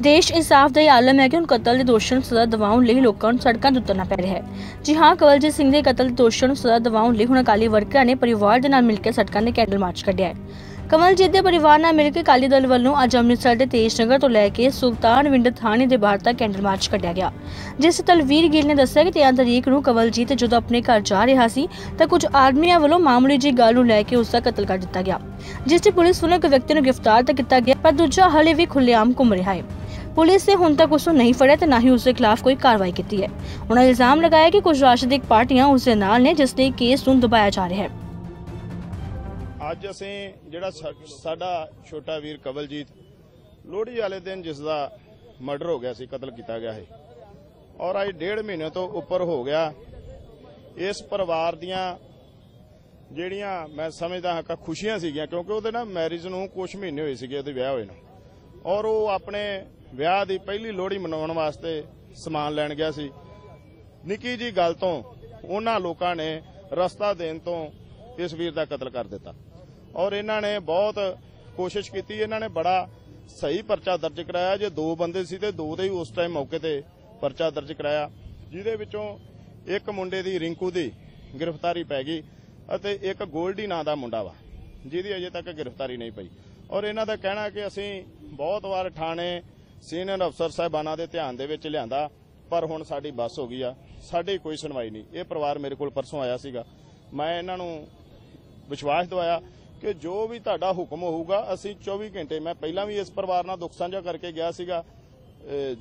ਦੇਸ਼ ਇਨਸਾਫ ਦਾ ਆਲਮ ਹੈ ਕਿ ਹੁਣ ਕਤਲ ਦੇ ਦੋਸ਼ੀਆਂ ਨੂੰ ਸਜ਼ਾ ਦਿਵਾਉਣ ਲਈ ਲੋਕਾਂ ਨੂੰ ਸੜਕਾਂ 'ਤੇ ਉਤਰਨਾ ਪੈ ਰਿਹਾ ਹੈ। ਜੀ ਹਾਂ, ਕਵਲਜੀਤ ਸਿੰਘ ਦੇ ਕਤਲ ਦੇ ਦੋਸ਼ੀਆਂ ਨੂੰ ਸਜ਼ਾ ਦਿਵਾਉਣ ਲਈ ਹੁਣ ਅਕਾਲੀ ਵਰਕਰਾਂ ਨੇ ਪਰਿਵਾਰ ਦੇ ਨਾਲ ਮਿਲ ਕੇ ਸੜਕਾਂ 'ਤੇ ਕੈਂਡਲ ਮਾਰਚ ਕੱਢਿਆ ਹੈ। ਕਮਲਜੀਤ ਦੇ ਪਰਿਵਾਰ ਨਾਲ ਮਿਲ ਕੇ ਅਕਾਲੀ ਦਲ ਵੱਲੋਂ ਅੱਜ ਅੰਮ੍ਰਿਤਸਰ ਦੇ ਤੇਜਨਗਰ ਤੋਂ ਲੈ ਕੇ ਸੁਲਤਾਨਵਿੰਡ ਥਾਣੇ ਦੇ ਬਾਹਰ ਤੱਕ ਕੈਂਡਲ ਮਾਰਚ ਕੱਢਿਆ ਗਿਆ। ਜਿਸ ਤਲਵੀਰ ਗਿੱਲ ਨੇ ਦੱਸਿਆ ਕਿ 13 ਤਰੀਕ ਨੂੰ ਕਵਲਜੀਤ ਜਦੋਂ ਆਪਣੇ ਘਰ ਜਾ ਰਿਹਾ ਸੀ, ਤਾਂ ਕੁਝ ਆਦਮੀਆਂ ਵੱਲੋਂ ਮਾਮੂਲੀ ਜੀ ਗੱਲ ਨੂੰ ਲੈ ਕੇ ਉਸ ਦਾ ਕਤਲ ਕਰ ਦਿੱਤਾ ਗਿਆ। ਜਿਸ 'ਚ ਪੁਲਿਸ ਵੱਲੋਂ ਇੱਕ ਵਿਅਕਤੀ ਨੂੰ ਗ੍ਰਿਫਤਾਰ ਤਾਂ ਕੀਤਾ ਗਿਆ, ਪਰ ਦੂਜਾ ਹਲੇ ਵੀ ਖੁੱਲ੍ਹੇਆਮ ਘੁੰਮ ਰਿਹਾ ਹੈ। ਪੁਲਿਸ ਨੇ ਹੁਣ ਤੱਕ ਉਸ ਨੂੰ ਨਹੀਂ ਫੜਿਆ ਤੇ ਨਾ ਹੀ ਉਸ ਦੇ ਖਿਲਾਫ ਕੋਈ ਕਾਰਵਾਈ ਕੀਤੀ ਹੈ। ਉਹਨਾਂ ਇਲਜ਼ਾਮ ਲਗਾਇਆ ਕਿ ਕੁਝ ਰਾਜਨੀਤਿਕ ਪਾਰਟੀਆਂ ਉਸ ਦੇ ਨਾਲ ਨੇ, ਜਿਸ ਦੇ ਕੇਸ ਨੂੰ ਦਬਾਇਆ ਜਾ ਰਿਹਾ ਹੈ। ਅੱਜ ਅਸੀਂ ਜਿਹੜਾ ਸਾਡਾ ਛੋਟਾ ਵੀਰ ਕਵਲਜੀਤ ਲੋਹੜੀ ਵਾਲੇ ਦਿਨ ਜਿਸ ਦਾ ਮਰਡਰ ਹੋ ਗਿਆ ਸੀ, ਕਤਲ ਕੀਤਾ ਗਿਆ ਹੈ ਔਰ ਅੱਜ ਡੇਢ ਮਹੀਨੇ ਤੋਂ ਉੱਪਰ ਹੋ ਗਿਆ। ਇਸ ਪਰਿਵਾਰ ਦੀਆਂ ਜਿਹੜੀਆਂ ਮੈਂ ਸਮਝਦਾ ਹਾਂ ਕਿ ਖੁਸ਼ੀਆਂ ਸੀਗੀਆਂ, ਕਿਉਂਕਿ ਉਹਦੇ ਨਾਲ ਮੈਰਿਜ ਨੂੰ ਕੁਝ ਮਹੀਨੇ ਹੋਏ ਸੀਗੇ, ਉਹਦੇ ਵਿਆਹ ਹੋਏ ਨੂੰ, ਔਰ ਉਹ ਆਪਣੇ ਵਿਆਹ ਦੀ ਪਹਿਲੀ ਲੋਹੜੀ ਮਨਾਉਣ ਵਾਸਤੇ ਸਮਾਨ ਲੈਣ ਗਿਆ ਸੀ। ਨਿੱਕੀ ਜੀ ਗੱਲ ਤੋਂ ਉਹਨਾਂ ਲੋਕਾਂ ਨੇ ਰਸਤਾ ਦੇਣ ਤੋਂ ਇਸ ਵੀਰ ਦਾ ਕਤਲ ਕਰ ਦਿੱਤਾ। ਔਰ ਇਹਨਾਂ ਨੇ ਬਹੁਤ ਕੋਸ਼ਿਸ਼ ਕੀਤੀ, ਇਹਨਾਂ ਨੇ ਬੜਾ ਸਹੀ ਪਰਚਾ ਦਰਜ ਕਰਾਇਆ। ਜੇ ਦੋ ਬੰਦੇ ਸੀ ਤੇ ਦੋ ਦੇ ਹੀ ਉਸ ਟਾਈਮ ਮੌਕੇ ਤੇ ਪਰਚਾ ਦਰਜ ਕਰਾਇਆ। ਜਿਹਦੇ ਵਿੱਚੋਂ ਇੱਕ ਮੁੰਡੇ ਦੀ ਰਿੰਕੂ ਦੀ ਗ੍ਰਿਫਤਾਰੀ ਪੈ ਗਈ ਅਤੇ ਇੱਕ ਗੋਲਡੀ ਨਾਂ ਦਾ ਮੁੰਡਾ ਵਾ, ਜਿਹਦੀ ਅਜੇ ਤੱਕ ਗ੍ਰਿਫਤਾਰੀ ਨਹੀਂ ਪਈ। ਔਰ ਇਹਨਾਂ ਦਾ ਕਹਿਣਾ ਕਿ ਅਸੀਂ ਬਹੁਤ ਵਾਰ ਥਾਣੇ ਸੀਨੀਅਰ ਅਫਸਰ ਸਾਹਿਬਾਨਾਂ ਦੇ ਧਿਆਨ ਦੇ ਵਿੱਚ ਲਿਆਂਦਾ, ਪਰ ਹੁਣ ਸਾਡੀ ਬੱਸ ਹੋ ਗਈ ਆ। ਸਾਡੀ ਕੋਈ ਸੁਣਵਾਈ ਨਹੀਂ। ਇਹ ਪਰਿਵਾਰ ਮੇਰੇ ਕੋਲ ਪਰਸੋਂ ਆਇਆ ਸੀਗਾ। ਮੈਂ ਇਹਨਾਂ ਨੂੰ ਵਿਸ਼ਵਾਸ ਦਿਵਾਇਆ ਕਿ ਜੋ ਵੀ ਤੁਹਾਡਾ ਹੁਕਮ ਹੋਊਗਾ, ਅਸੀਂ 24 ਘੰਟੇ, ਮੈਂ ਪਹਿਲਾਂ ਵੀ ਇਸ ਪਰਿਵਾਰ ਨਾਲ ਦੁੱਖ ਸਾਂਝਾ ਕਰਕੇ ਗਿਆ ਸੀਗਾ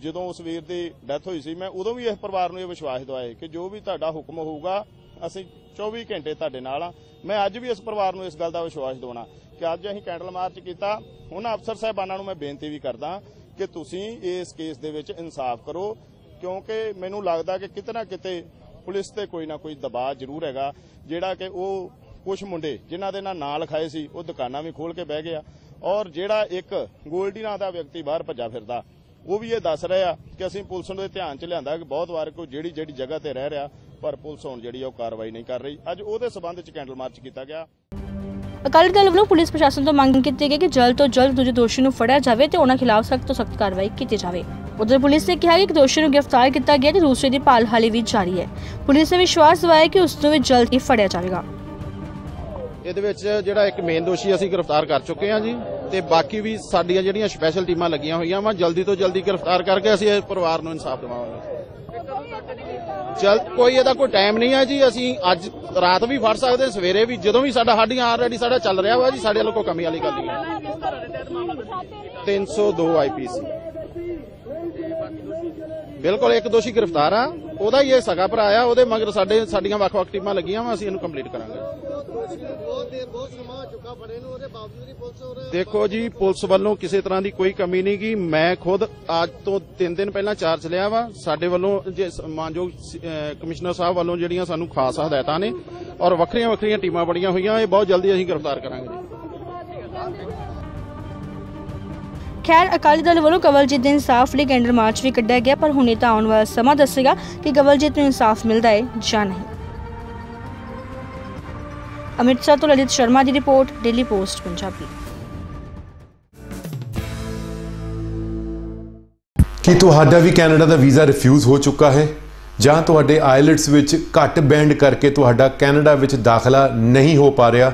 ਜਦੋਂ ਉਸ ਵੀਰ ਦੀ ਡੈਥ ਹੋਈ ਸੀ, ਮੈਂ ਉਦੋਂ ਵੀ ਇਸ ਪਰਿਵਾਰ ਨੂੰ ਇਹ ਵਿਸ਼ਵਾਸ ਦਿਵਾਇਆ ਕਿ ਜੋ ਵੀ ਤੁਹਾਡਾ ਹੁਕਮ ਹੋਊਗਾ, ਅਸੀਂ 24 ਘੰਟੇ ਤੁਹਾਡੇ ਨਾਲ ਆ। ਮੈਂ ਅੱਜ ਵੀ ਇਸ ਪਰਿਵਾਰ ਨੂੰ ਇਸ ਗੱਲ ਦਾ ਵਿਸ਼ਵਾਸ ਦਿਵਾਉਣਾ ਕਿ ਅੱਜ ਅਸੀਂ ਕੈਂਡਲ ਮਾਰਚ ਕੀਤਾ। ਉਹਨਾਂ ਅਫਸਰ ਸਾਹਿਬਾਨਾਂ ਨੂੰ ਮੈਂ ਬੇਨਤੀ ਵੀ ਕਰਦਾ ਕਿ ਤੁਸੀਂ ਇਸ ਕੇਸ ਦੇ ਵਿੱਚ ਇਨਸਾਫ ਕਰੋ, ਕਿਉਂਕਿ ਮੈਨੂੰ ਲੱਗਦਾ ਕਿ ਕਿਤੇ ਨਾ ਕਿਤੇ ਪੁਲਿਸ ਤੇ ਕੋਈ ਨਾ ਕੋਈ ਦਬਾਅ ਜ਼ਰੂਰ ਹੈਗਾ, ਜਿਹੜਾ ਕਿ ਉਹ ਕੁਝ ਮੁੰਡੇ ਜਿਨ੍ਹਾਂ ਦੇ ਨਾਲ ਨਾਂ ਲਿਖਾਏ ਸੀ, ਉਹ ਦੁਕਾਨਾਂ ਵੀ ਖੋਲ ਕੇ ਬਹਿ ਗਿਆ। ਔਰ ਜਿਹੜਾ ਇੱਕ ਗੋਲਡੀ ਨਾਂ ਦਾ ਵਿਅਕਤੀ ਬਾਹਰ ਭੱਜਾ ਫਿਰਦਾ, ਉਹ ਵੀ ਇਹ ਦੱਸ ਰਿਹਾ ਕਿ ਅਸੀਂ ਪੁਲਿਸ ਨੂੰ ਦੇ ਧਿਆਨ ਚ ਲਿਆਂਦਾ ਕਿ ਬਹੁਤ ਵਾਰ ਕੋਈ ਜਿਹੜੀ ਜਿਹੜੀ ਜਗ੍ਹਾ ਤੇ ਰਹਿ ਰਿਹਾ, ਪਰ ਪੁਲਿਸ ਹੁਣ ਜਿਹੜੀ ਉਹ ਕਾਰਵਾਈ ਨਹੀਂ ਕਰ ਰਹੀ। ਅੱਜ ਉਹਦੇ ਸਬੰਧ ਚ ਕੈਂਡਲ ਮਾਰਚ ਕੀਤਾ ਗਿਆ। ਅਕਾਲੀ ਦਲ ਵੱਲੋਂ ਪੁਲਿਸ ਪ੍ਰਸ਼ਾਸਨ ਤੋਂ ਮੰਗ ਕੀਤੀ ਗਈ ਕਿ ਜਲਦ ਤੋਂ ਜਲਦ ਦੂਜੇ ਦੋਸ਼ੀ ਨੂੰ ਫੜਿਆ ਜਾਵੇ ਤੇ ਉਹਨਾਂ ਖਿਲਾਫ ਸਖਤ ਤੋਂ ਸਖਤ ਕਾਰਵਾਈ ਕੀਤੀ ਜਾਵੇ। ਉਧਰ ਪੁਲਿਸ ਨੇ ਕਿਹਾ ਕਿ ਇੱਕ ਦੋਸ਼ੀ ਨੂੰ ਗ੍ਰਿਫਤਾਰ ਕੀਤਾ ਗਿਆ ਤੇ ਦੂਸਰੇ ਦੀ ਭਾਲ ਹਾਲੇ ਵੀ ਜਾਰੀ ਹੈ। ਪੁਲਿਸ ਨੇ ਵਿਸ਼ਵਾਸ ਦਿਵਾਇਆ ਕਿ ਉਸ ਨੂੰ ਵੀ ਜਲਦ ਹੀ ਫੜਿਆ ਜਾਵੇਗਾ। ਇਹਦੇ ਵਿੱਚ ਜਿਹੜਾ ਇੱਕ ਮੇਨ ਦੋਸ਼ੀ ਅਸੀਂ ਗ੍ਰਿਫਤਾਰ ਕਰ ਚੁੱਕੇ ਹਾਂ ਜੀ ਤੇ ਬਾਕੀ ਵੀ ਸਾਡੀਆਂ ਜਿਹੜੀਆਂ ਸਪੈਸ਼ਲ ਟੀਮਾਂ ਲੱਗੀਆਂ ਹੋਈਆਂ ਵਾ, ਜਲਦੀ ਤੋਂ ਜਲਦੀ ਗ੍ਰਿਫਤਾਰ ਕਰਕੇ ਅਸੀਂ ਇਸ ਪਰਿਵਾਰ ਨੂੰ ਇਨਸਾਫ ਦਿਵਾਵਾਂਗੇ। ਜਲਦ ਕੋਈ ਇਹਦਾ ਕੋਈ ਟਾਈਮ ਨਹੀਂ ਹੈ ਜੀ, ਅਸੀਂ ਅੱਜ ਰਾਤ ਵੀ ਫੜ ਸਕਦੇ, ਸਵੇਰੇ ਵੀ, ਜਦੋਂ ਵੀ ਸਾਡਾ ਸਾਡੀਆਂ ਆਲਰੇਡੀ ਸਾਡਾ ਚੱਲ ਰਿਹਾ ਵਾ ਜੀ, ਸਾਡੇ ਵੱਲੋਂ ਕੋਈ ਕਮੀ ਵਾਲੀ ਗੱਲ ਨਹੀਂ ਹੈ। 302 ਆਈਪੀਸੀ ਬਿਲਕੁਲ ਇੱਕ ਦੋਸ਼ੀ ਗ੍ਰਿਫਤਾਰ ਆ, ਉਹਦਾ ਹੀ ਇਹ ਸਗਾ ਭਰਾ ਆ, ਉਹਦੇ ਮਗਰ ਸਾਡੇ, ਸਾਡੀਆਂ ਵੱਖ-ਵੱਖ ਟੀਮਾਂ ਲੱਗੀਆਂ ਵਾ, ਅਸੀਂ ਇਹਨੂੰ ਕੰਪਲੀਟ ਕਰਾਂਗੇ। ਦੇਖੋ ਜੀ ਪੁਲਿਸ ਵੱਲੋਂ ਕਿਸੇ ਤਰ੍ਹਾਂ ਦੀ ਕੋਈ ਕਮੀ ਨਹੀਂ ਗੀ। ਮੈਂ ਖੁਦ ਅੱਜ ਤੋਂ 3 ਦਿਨ ਪਹਿਲਾਂ ਚਾਰਜ ਲਿਆ ਵਾ। ਸਾਡੇ ਵੱਲੋਂ ਜੇ ਮਾਨਯੋਗ ਕਮਿਸ਼ਨਰ ਸਾਹਿਬ ਵੱਲੋਂ ਜਿਹੜੀਆਂ ਸਾਨੂੰ ਖਾਸ ਹਦਾਇਤਾਂ ਨੇ ਔਰ ਵੱਖਰੀਆਂ ਵੱਖਰੀਆਂ ਟੀਮਾਂ ਬੜੀਆਂ ਹੋਈਆਂ ਇਹ ਬਹੁਤ ਜਲਦੀ ਅਸੀਂ ਗ੍ਰਿਫਤਾਰ ਕਰਾਂਗੇ ਖੈਰ ਅਕਾਲੀ ਦਲ ਵੱਲੋਂ ਕਵਲਜੀਤ ਦੇ ਇਨਸਾਫ ਲਈ ਕੈਂਡਲ ਮਾਰਚ ਵੀ ਕੱਢਿਆ ਗਿਆ ਪਰ ਹੁਣੇ ਤਾਂ ਆਉਣ ਵਾਲਾ ਸਮਾਂ ਦੱਸੇਗਾ ਕਿ ਕਵਲਜੀਤ ਨੂੰ ਇਨਸਾਫ ਮਿਲਦਾ ਹੈ ਜਾਂ ਨਹੀਂ। ਅੰਮ੍ਰਿਤਸਰ ਤੋਂ ਲਲਿਤ ਸ਼ਰਮਾ ਦੀ ਰਿਪੋਰਟ ਡੇਲੀ ਪੋਸਟ ਪੰਜਾਬੀ ਕੀ ਤੁਹਾਡਾ ਵੀ ਕੈਨੇਡਾ ਦਾ ਵੀਜ਼ਾ ਰਿਫਿਊਜ਼ ਹੋ ਚੁੱਕਾ ਹੈ ਜਾਂ ਤੁਹਾਡੇ ਆਇਲਟਸ ਵਿੱਚ ਘੱਟ ਬੈਂਡ ਕਰਕੇ ਤੁਹਾਡਾ ਕੈਨੇਡਾ ਵਿੱਚ ਦਾਖਲਾ ਨਹੀਂ ਹੋ ਪਾ ਰਿਹਾ